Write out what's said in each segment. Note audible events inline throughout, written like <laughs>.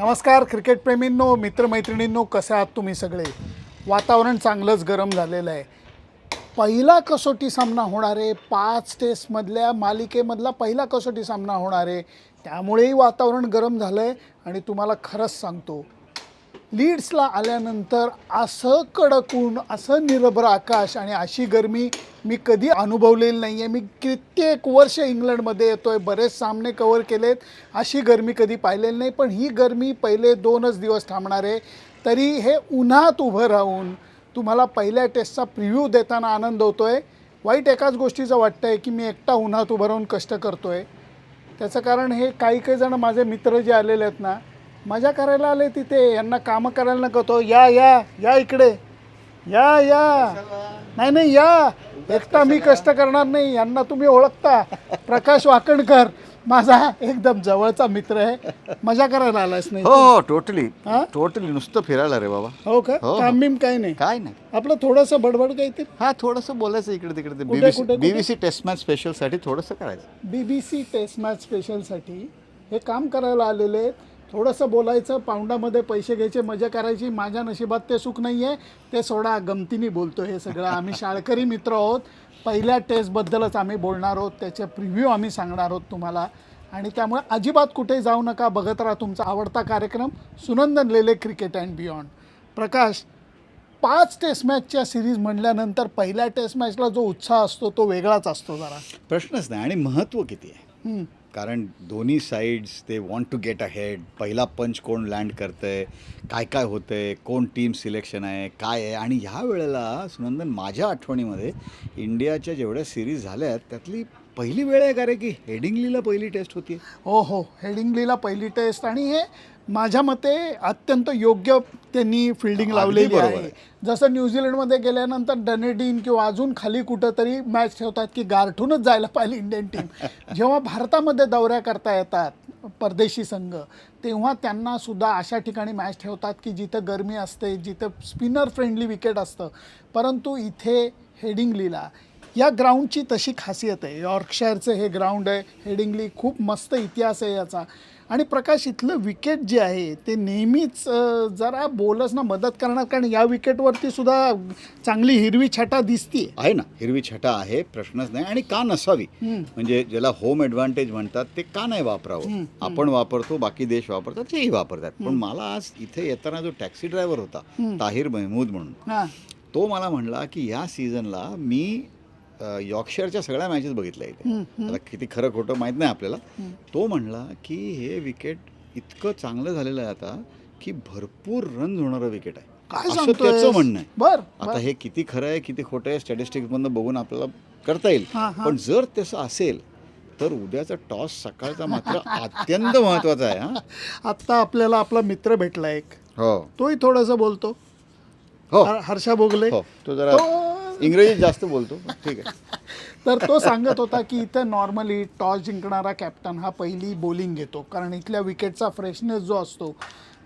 नमस्कार क्रिकेटप्रेमींनो मित्रमैत्रिणींनो कसे आहात तुम्ही सगळे? वातावरण चांगलंच गरम झालेलं आहे. पहिला कसोटी सामना होणार आहे. पाच टेस्टमधल्या मालिकेमधला पहिला कसोटी सामना होणार आहे. त्यामुळेही वातावरण गरम झालं आहे आणि तुम्हाला खरंच सांगतो लीड्सला आल्यानंतर असं कडक ऊन असं निरभ्र आकाश आणि अशी गरमी मी कधी अनुभवलेली नाही आहे मी कित्येक वर्ष इंग्लंडमध्ये येतो आहे बरेच सामने कवर केलेत. अशी गरमी कधी पाहिलेली नाही पण ही गरमी पहिले दोनच दिवस थांबणार आहे. तरी हे उन्हात उभं राहून तुम्हाला पहिल्या टेस्टचा प्रिव्ह्यू देताना आनंद होतो आहे वाईट एकाच गोष्टीचं वाटतं आहे की मी एकटा उन्हात उभं राहून कष्ट करतो आहे त्याचं कारण हे काही काही जण माझे मित्र जे आलेले आहेत ना मजा करायला आले तिथे यांना कामं करायला नको तो या या या इकडे. या या. नाही नाही या. एकटा मी कष्ट करणार नाही यांना तुम्ही ओळखता. प्रकाश वाकणकर माझा एकदम जवळचा मित्र आहे. मजा करायला आलास नाही हो हो टोटली हा? टोटली नुसतं फिरायला रे बाबा. हो का? हो, हो. काम बिम काही नाही? काय नाही. आपलं थोडंसं बडबड काहीतरी हा थोडंसं बोलायचं इकडे तिकडे. कुठे, बीबीसी कुठे? बीबीसी टेस्ट मॅच स्पेशलसाठी थोडंसं करायचं. B B C test match स्पेशलसाठी हे काम करायला आलेले आहेत. थोडंसं बोलायचं पाऊंडामध्ये पैसे घ्यायचे मजा करायची माझ्या नशिबात ते सुख नाही आहे ते सोडा गमतीने बोलतो हे सगळं. <laughs> आम्ही शाळकरी मित्र आहोत. पहिल्या टेस्टबद्दलच आम्ही बोलणार आहोत. त्याचे प्रिव्ह्यू आम्ही सांगणार आहोत तुम्हाला. आणि त्यामुळे अजिबात कुठे जाऊ नका. बघत राहा तुमचा आवडता कार्यक्रम Sunandan Lele cricket and beyond प्रकाश पाच टेस्ट मॅचच्या सिरीज म्हणल्यानंतर पहिल्या टेस्ट मॅचला जो उत्साह असतो तो वेगळाच असतो जरा. प्रश्नच नाही. आणि महत्त्व किती आहे. कारण दोन्ही साईड्स ते वॉन्ट टू गेट अहेड पहिला पंच कोण लँड करतंय? काय काय होतं आहे कोण टीम सिलेक्शन आहे? काय आहे? आणि ह्या वेळेला सुनंदन माझ्या आठवणीमध्ये इंडियाच्या जेवढ्या सिरीज झाल्या आहेत त्यातली पहिली वेळ आहे का रे की हेडिंगलीला पहिली टेस्ट होती हो हो. हेडिंग्लीला पहिली टेस्ट आणि हे माझ्या मते अत्यंत योग्य त्यांनी फिल्डिंग लावलेली आहे. जसं न्यूझीलंडमध्ये गेल्यानंतर डनेडीन किंवा अजून खाली कुठंतरी मॅच ठेवतात की गारठूनच जायला पाहिजे इंडियन टीम जेव्हा भारतामध्ये दौऱ्या करता येतात परदेशी संघ तेव्हा त्यांना सुद्धा अशा ठिकाणी मॅच ठेवतात की जिथं गरमी असते जिथं स्पिनर फ्रेंडली विकेट असतं. परंतु इथे हेडिंग्लीला या ग्राउंडची तशी खासियत आहे. यॉर्कशायरचं हे ग्राउंड आहे. हेडिंग्ली खूप मस्त इतिहास आहे याचा. आणि प्रकाश इथलं विकेट जे आहे ते नेहमीच जरा बोलच ना मदत करणार. कारण या विकेटवरती सुद्धा चांगली हिरवी छटा दिसते आहे ना. हिरवी छटा आहे. प्रश्नच नाही. आणि का नसावी? म्हणजे ज्याला होम ॲडव्हान्टेज म्हणतात ते का नाही वापरावं? आपण वापरतो बाकी देश वापरतात तेही वापरतात. पण मला आज इथे येताना जो टॅक्सी ड्रायव्हर होता ताहिर महमूद म्हणून तो मला म्हणला की या सीझनला मी यॉर्कशायरच्या सगळ्या मॅचेस बघितल्या इथे. आता किती खरं खोटं माहीत नाही आपल्याला. तो म्हणला की हे विकेट इतकं चांगलं झालेलं आहे आता की भरपूर रन होणारं विकेट आहे. काय त्याचं म्हणणं आहे. बर आता हे किती खरं आहे किती खोटं आहे स्टॅटिस्टिक्समधनं बघून आपल्याला करता येईल. पण जर तसं असेल तर उद्याचा टॉस सकाळचा मात्र अत्यंत महत्त्वाचा आहे हा. आत्ता आपल्याला आपला मित्र भेटला एक. हो. तोही थोडंसं बोलतो. हो. हर- हर्षा बोगले. हो. तो जरा इंग्रजीत जास्त बोलतो. ठीक आहे. <laughs> तर तो सांगत होता की इथं नॉर्मली टॉस जिंकणारा कॅप्टन हा पहिली बॉलिंग घेतो. कारण इथल्या विकेटचा फ्रेशनेस जो असतो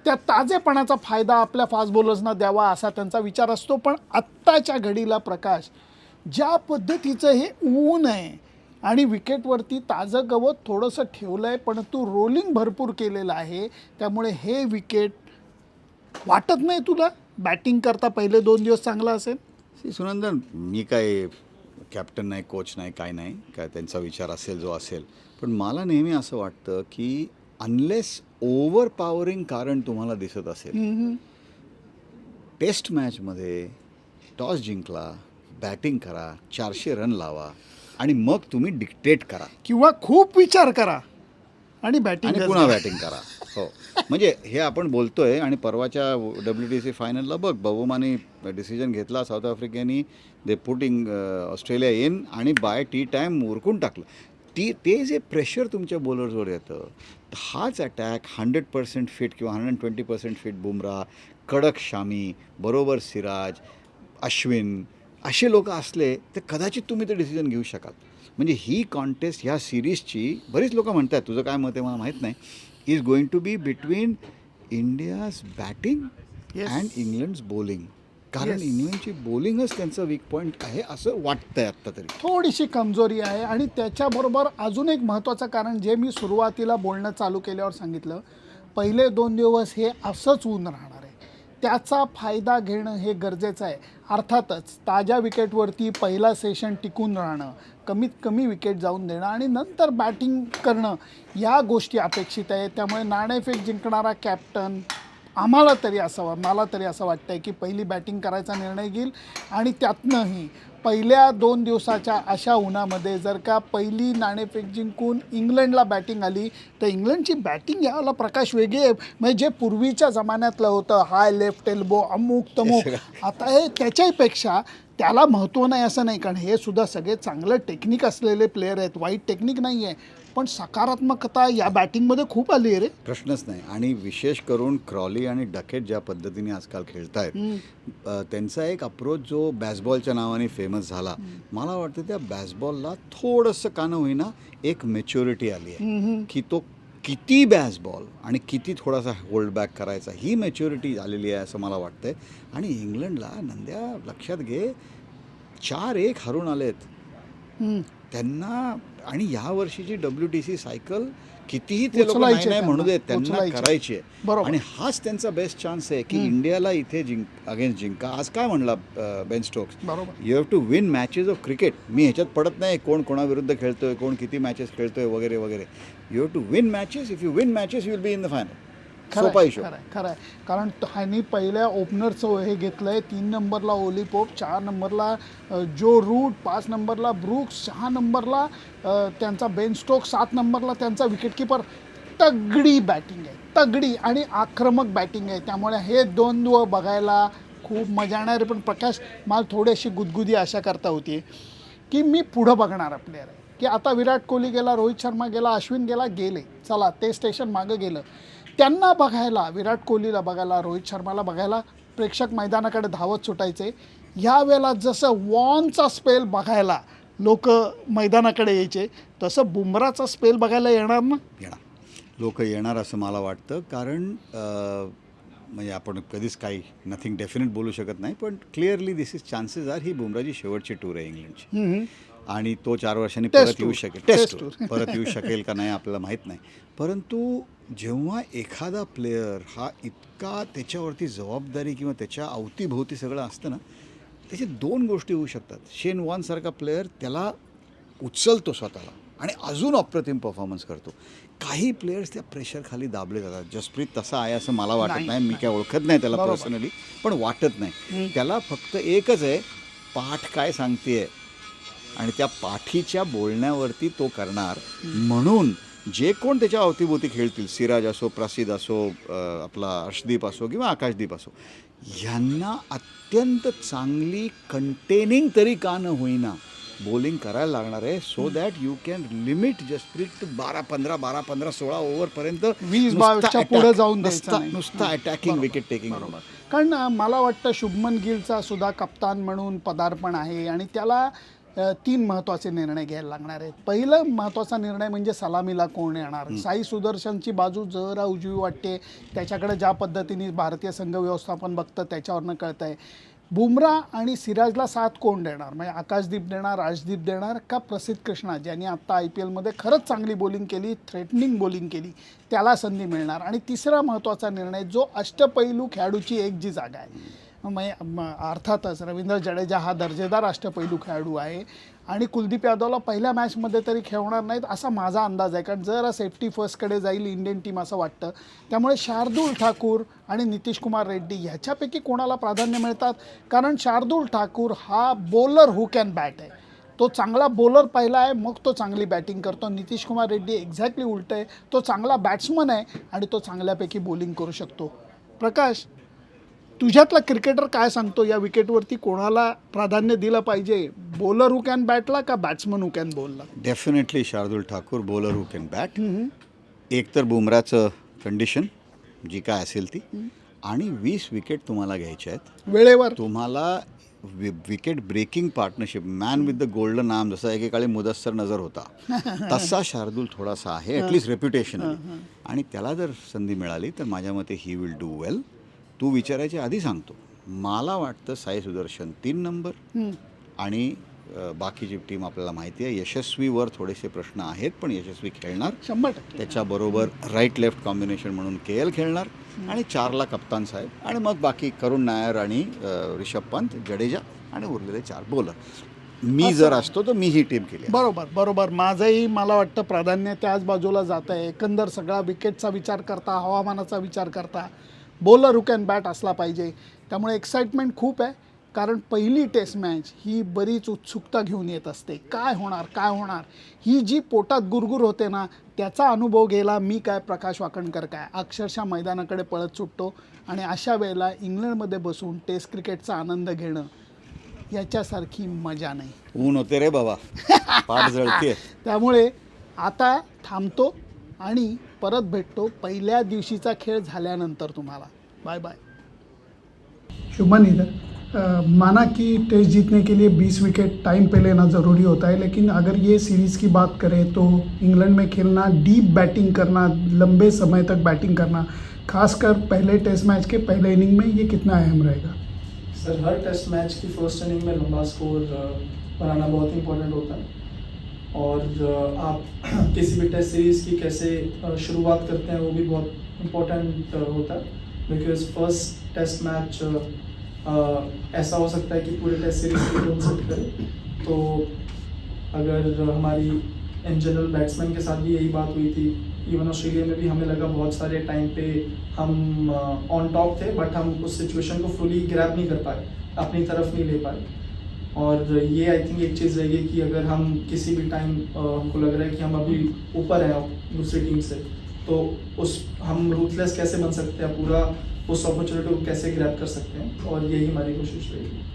त्या ताजेपणाचा फायदा आपल्या फास्ट बॉलर्सना द्यावा असा त्यांचा विचार असतो. पण आत्ताच्या घडीला प्रकाश ज्या पद्धतीचं हे ऊन आहे आणि विकेटवरती ताजं गवत थोडंसं ठेवलं आहे पण तू रोलिंग भरपूर केलेलं आहे. त्यामुळे हे विकेट वाटत नाही तुला? बॅटिंग करता पहिले दोन दिवस चांगला असेल? सी सुनंदन मी काय कॅप्टन नाही कोच नाही काय नाही काय त्यांचा विचार असेल जो असेल. पण मला नेहमी असं वाटतं की अनलेस ओव्हर पॉवरिंग कारण तुम्हाला दिसत असेल टेस्ट मॅचमध्ये टॉस जिंकला बॅटिंग करा चारशे रन लावा आणि मग तुम्ही डिक्टेट करा. किंवा खूप विचार करा. आणि बॅटिंग आणि पुन्हा बॅटिंग करा. हो. म्हणजे हे आपण बोलतोय आणि परवाच्या डब्ल्यू टी सी फायनलला बघ बहुमानी डिसिजन घेतला साऊथ आफ्रिकेनी दे पुटिंग ऑस्ट्रेलिया इन आणि बाय टी टाईम उरकून टाकलं. ती ते जे प्रेशर तुमच्या बॉलर्सवर येतं हाच अटॅक हंड्रेड पर्सेंट फिट किंवा hundred twenty percent fit Bumrah कडक शामी बरोबर सिराज अश्विन असे लोक असले तर कदाचित तुम्ही ते डिसिजन घेऊ शकाल. म्हणजे ही कॉन्टेस्ट ह्या सिरीजची बरीच लोक म्हणतात तुझं काय मत आहे मला माहीत नाही is going to be between India's batting. And England's bowling कारण. इंग्लंडची बॉलिंगच त्यांचं वीक पॉईंट आहे असं वाटतंय आत्ता तरी थोडीशी कमजोरी आहे आणि त्याच्याबरोबर अजून एक महत्त्वाचं कारण जे मी सुरुवातीला बोलणं चालू केल्यावर सांगितलं पहिले दोन दिवस हे असंच ऊन राहणार आहे त्याचा फायदा घेणं हे गरजेचं आहे अर्थातच ताज्या विकेटवरती पहिला सेशन टिकून राहणं कमीत कमी विकेट जाऊन देणं आणि नंतर बॅटिंग करणं या गोष्टी अपेक्षित आहे त्यामुळे नाणेफेक जिंकणारा कॅप्टन आम्हाला तरी असं मला तरी असं वाटतं आहे की पहिली बॅटिंग करायचा निर्णय घेईल आणि त्यातनंही पहिल्या दोन दिवसाच्या अशा उन्हामध्ये जर का पहिली नाणेफेक जिंकून इंग्लंडला बॅटिंग आली तर इंग्लंडची बॅटिंग याला प्रकाश वेगळी आहे. म्हणजे जे पूर्वीच्या जमान्यातलं होतं हाय लेफ्ट एल्बो अमुक तमुक <laughs> आता हे त्याच्याहीपेक्षा त्याला महत्त्व नाही असं नाही. कारण हे सुद्धा सगळे चांगलं टेक्निक असलेले प्लेयर आहेत. वाईट टेक्निक नाही आहे पण सकारात्मकता या बॅटिंगमध्ये खूप आली आहे रे. प्रश्नच नाही. आणि विशेष करून क्रॉली आणि डकेट ज्या पद्धतीने आजकाल खेळतायत अ, त्यांचा एक अप्रोच जो बॅसबॉलच्या नावाने फेमस झाला मला वाटतं त्या बॅसबॉलला थोडंसं का न होईना एक मेच्युरिटी आली आहे. की तो किती बॅसबॉल आणि किती थोडासा होल्ड बॅक करायचा ही मेच्युरिटी आलेली आहे असं मला वाटतंय. आणि इंग्लंडला नंद्या लक्षात घे चार एक हरून आलेत. त्यांना आणि या वर्षीची डब्ल्यू टी सी सायकल कितीही ते लोक नाही नाही म्हणू देत त्यांना. करायची. आहे. आणि हाच त्यांचा बेस्ट चान्स आहे की इंडियाला इथे जिंक अगेन्स्ट जिंका. आज काय म्हणला Ben Stokes? You have to win matches of cricket मी ह्याच्यात पडत नाही कोण कोणाविरुद्ध खेळतोय कोण किती मॅचेस खेळतोय वगैरे वगैरे. You have to win matches if you win matches you will be in the final सोपा हिशोब. खरं आहे, खरं आहे कारण ह्यांनी पहिल्या ओपनरचं हे घेतलं आहे तीन नंबरला ओली पोप चार नंबरला जो रूट पाच नंबरला ब्रुक्स सहा नंबरला त्यांचा बेन स्टोक सात नंबरला त्यांचा विकेटकीपर तगडी बॅटिंग आहे तगडी आणि आक्रमक बॅटिंग आहे. त्यामुळे हे दोन दिवस बघायला खूप मजा येणार आहे. पण प्रकाश मला थोडीशी गुदगुदी आशा करता होती की मी पुढं बघणारा प्लेअर आहे. की आता विराट कोहली गेला रोहित शर्मा गेला अश्विन गेला गेले. चला ते स्टेशन मागं गेलं. त्यांना बघायला विराट कोहलीला बघायला रोहित शर्माला बघायला प्रेक्षक मैदानाकडे धावत सुटायचे. यावेळेला जसं वॉनचा स्पेल बघायला लोक मैदानाकडे यायचे तसं बुमराचा स्पेल बघायला येणार ना? येणार. लोक येणार असं मला वाटतं. कारण म्हणजे आपण कधीच काही नथिंग डेफिनेट बोलू शकत नाही पण clearly this is chances are he बुमराची शेवटची टूर आहे इंग्लंडची. आणि तो चार वर्षांनी परत येऊ. शकेल. टेस्ट टूर परत येऊ शकेल का नाही आपल्याला माहीत नाही. परंतु जेव्हा एखादा प्लेयर हा इतका त्याच्यावरती जबाबदारी किंवा त्याच्या अवतीभोवती सगळं असतं ना त्याच्या दोन गोष्टी होऊ शकतात. शेन वॉनसारखा प्लेयर त्याला उचलतो स्वतःला आणि अजून अप्रतिम परफॉर्मन्स करतो. काही प्लेयर्स त्या प्रेशर खाली दाबले जातात. जसप्रीत तसा आहे असं मला वाटत नाही, मी काय ओळखत नाही त्याला. पर्सनली पण वाटत नाही. त्याला फक्त एकच आहे पाठ काय सांगतेय? आणि त्या पाठीच्या बोलण्यावरती तो करणार. म्हणून जे कोण त्याच्या अवतीभोवती खेळतील सिराज असो प्रसिद्ध असो आपला अर्शदीप असो किंवा आकाशदीप असो यांना अत्यंत चांगली कंटेनिंग तरी का न होईना बॉलिंग करायला लागणार आहे. So that you can limit Jasprit बारा पंधरा बारा पंधरा सोळा ओव्हरपर्यंत वीस बावीसच्या पुढे जाऊन नुसता अटॅकिंग विकेट टेकिंग बरोबर कारण मला वाटतं शुभमन गिलचा सुद्धा कप्तान म्हणून पदार्पण आहे आणि त्याला तीन महत्त्वाचे निर्णय घ्यायला लागणार आहेत. पहिलं महत्त्वाचा निर्णय म्हणजे सलामीला कोण येणार? साई सुदर्शनची बाजू जरा उजवी वाटते. त्याच्याकडे ज्या पद्धतीने भारतीय संघ व्यवस्थापन बघतं त्याच्यावरनं कळतं आहे बुमरा आणि सिराजला साथ कोण देणार? म्हणजे आकाशदीप देणार राजदीप देणार का प्रसिद्ध कृष्णा ज्यांनी आत्ता आय पी एलमध्ये खरंच चांगली बॉलिंग केली थ्रेटनिंग बॉलिंग केली त्याला संधी मिळणार? आणि तिसरा महत्त्वाचा निर्णय जो अष्टपैलू खेळाडूची एक जी जागा आहे. अर्थातच रवींद्र जडेजा हा दर्जेदार अष्टपैलू खेळाडू आहे आणि कुलदीप यादवला पहिल्या मॅचमध्ये तरी खेळणार नाहीत असा माझा अंदाज आहे. कारण जरा सेफ्टी फर्स्टकडे जाईल इंडियन टीम असं वाटतं त्यामुळे शार्दूल ठाकूर आणि नितीश कुमार रेड्डी ह्याच्यापैकी कोणाला प्राधान्य मिळतात? कारण शार्दूल ठाकूर हा बॉलर हू कॅन बॅट आहे. तो चांगला बॉलर पहिला आहे मग तो चांगली बॅटिंग करतो. नितीश कुमार रेड्डी एक्झॅक्टली उलट आहे. तो चांगला बॅट्समन आहे आणि तो चांगल्यापैकी बॉलिंग करू शकतो. प्रकाश तुझ्यातला क्रिकेटर काय सांगतो? या विकेटवरती कोणाला प्राधान्य दिलं पाहिजे? बॉलर हू कॅन बॅटला का batsman who can बॉलला definitely Shardul Thakur bowler who can bat एक तर बुमराचं कंडिशन जी काय असेल ती. आणि वीस विकेट तुम्हाला घ्यायच्या आहेत. वेळेवर. तुम्हाला wicket breaking partnership man with the golden arm जसा एकेकाळी मुदस्सर नजर होता. <laughs> तसा शार्दूल थोडासा आहे ॲटलिस्ट रेप्युटेशन आणि त्याला जर संधी मिळाली तर माझ्या मते ही विल डू वेल तू विचारायच्या आधी सांगतो. मला वाटतं साई सुदर्शन तीन नंबर आणि बाकीची टीम आपल्याला माहिती आहे यशस्वीवर थोडेसे प्रश्न आहेत पण यशस्वी खेळणार. शंभर टक्के. त्याच्याबरोबर राईट लेफ्ट कॉम्बिनेशन म्हणून के एल खेळणार आणि चारला कप्तान साहेब आणि मग बाकी करुण नायर आणि रिषभ पंत जडेजा आणि उरलेले चार बॉलर मी जर असतो तर मी ही टीम केली. बरोबर बरोबर. माझंही मला वाटतं प्राधान्य त्याच बाजूला जात आहे एकंदर सगळा विकेटचा विचार करता हवामानाचा विचार करता. बॉलर हु कॅन बॅट असला पाहिजे. त्यामुळे एक्साइटमेंट खूप आहे. कारण पहिली टेस्ट मॅच ही बरीच उत्सुकता घेऊन येत असते. काय होणार काय होणार? ही जी पोटात गुरगुर होते ना त्याचा अनुभव घ्यायला मी काय प्रकाश वाकणकर काय? अक्षरशः मैदानाकडे पळत सुटतो आणि अशा वेळेला इंग्लंडमध्ये बसून टेस्ट क्रिकेटचा आनंद घेणं याच्यासारखी मजा नाही. ऊन होते रे बाबा. <laughs> त्यामुळे आता थांबतो आणि परत भेटतो पहिल्या दिवशीचा खेळ झाल्यानंतर तुम्हाला. बाय बाय शुभन इधर माना कि टेस्ट जीतने के लिए 20 विकेट टाइम पे लेना ज़रूरी होता है लेकिन अगर ये सीरीज़ की बात करें तो इंग्लैंड में खेलना डीप बैटिंग करना लंबे समय तक बैटिंग करना खासकर पहले टेस्ट मैच के पहले इनिंग में ये कितना अहम रहेगा? सर हर टेस्ट मैच की फर्स्ट इनिंग में लंबा स्कोर बनाना बहुत इंपॉर्टेंट होता है। और आप <clears throat> किसी भी टेस्ट सीरीज़ की कैसे शुरुआत करते हैं वो भी बहुत इम्पोर्टेंट होता है। बिकॉज़ फ़र्स्ट टेस्ट मैच ऐसा हो सकता है कि पूरे टेस्ट सीरीज़ की टोन सेट करे। तो अगर हमारी इन जनरल बैट्समैन के साथ भी यही बात हुई थी इवन ऑस्ट्रेलिया में भी हमें लगा बहुत सारे टाइम पे हम ऑन टॉप थे बट हम उस सिचुएशन को फुली ग्रैब नहीं कर पाए, अपनी तरफ़ नहीं ले पाए। और ये आई थिंक एक चीज़ रहेगी कि अगर हम किसी भी टाइम हमको लग रहा है कि हम अभी ऊपर हैं दूसरी टीम से तो उस, हम रूथलेस कैसे बन सकते हैं? पूरा उस अपॉर्चुनिटी को कैसे ग्रैप कर सकते हैं? और यही हमारी कोशिश रहेगी।